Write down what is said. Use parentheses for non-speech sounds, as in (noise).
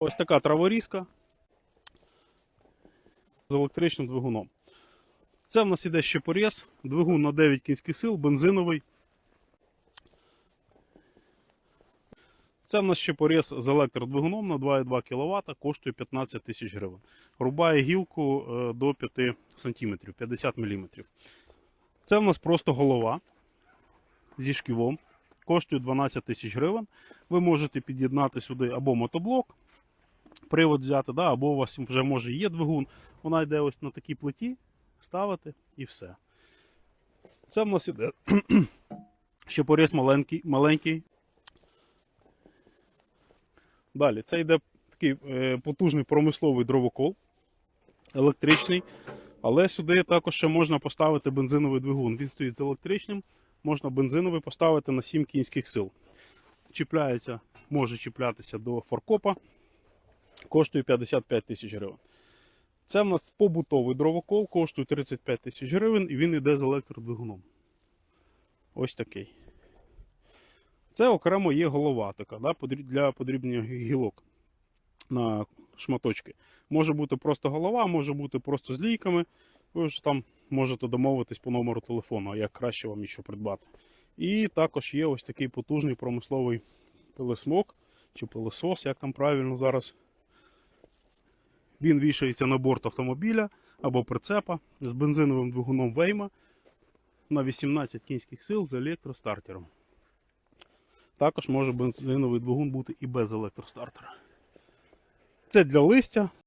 Ось така траворізка з електричним двигуном. Це в нас іде ще поріз, двигун на 9 кінських сил, бензиновий. Це в нас ще поріз з електродвигуном на 2,2 кВт, коштує 15 тисяч гривень. Рубає гілку е, до 5 см, 50 мм. Це в нас просто голова зі шківом. Коштує 12 тисяч гривень. Ви можете під'єднати сюди або мотоблок, привод взяти, да, або у вас вже може є двигун. Вона йде ось на такій плиті, ставити і все. Це в нас іде (clears throat) ще поріз маленький, маленький. Далі, це йде такий е, потужний промисловий дровокол, електричний. Але сюди також ще можна поставити бензиновий двигун. Він стоїть з електричним, можна бензиновий поставити на 7 кінських сил. Чіпляється, може чіплятися до форкопа, коштує 55 тисяч гривень. Це в нас побутовий дровокол, коштує 35 тисяч гривень і він йде з електродвигуном. Ось такий. Це окремо є голова така да, для подрібнення гілок на шматочки. Може бути просто голова, може бути просто з лійками. Ви вже там можете домовитись по номеру телефону, як краще вам що придбати. І також є ось такий потужний промисловий пилесмок чи пилесос, як там правильно зараз. Він вішається на борт автомобіля або прицепа з бензиновим двигуном Вейма на 18 кінських сил з електростартером. Також може бензиновий двигун бути і без електростартера. Це для листя,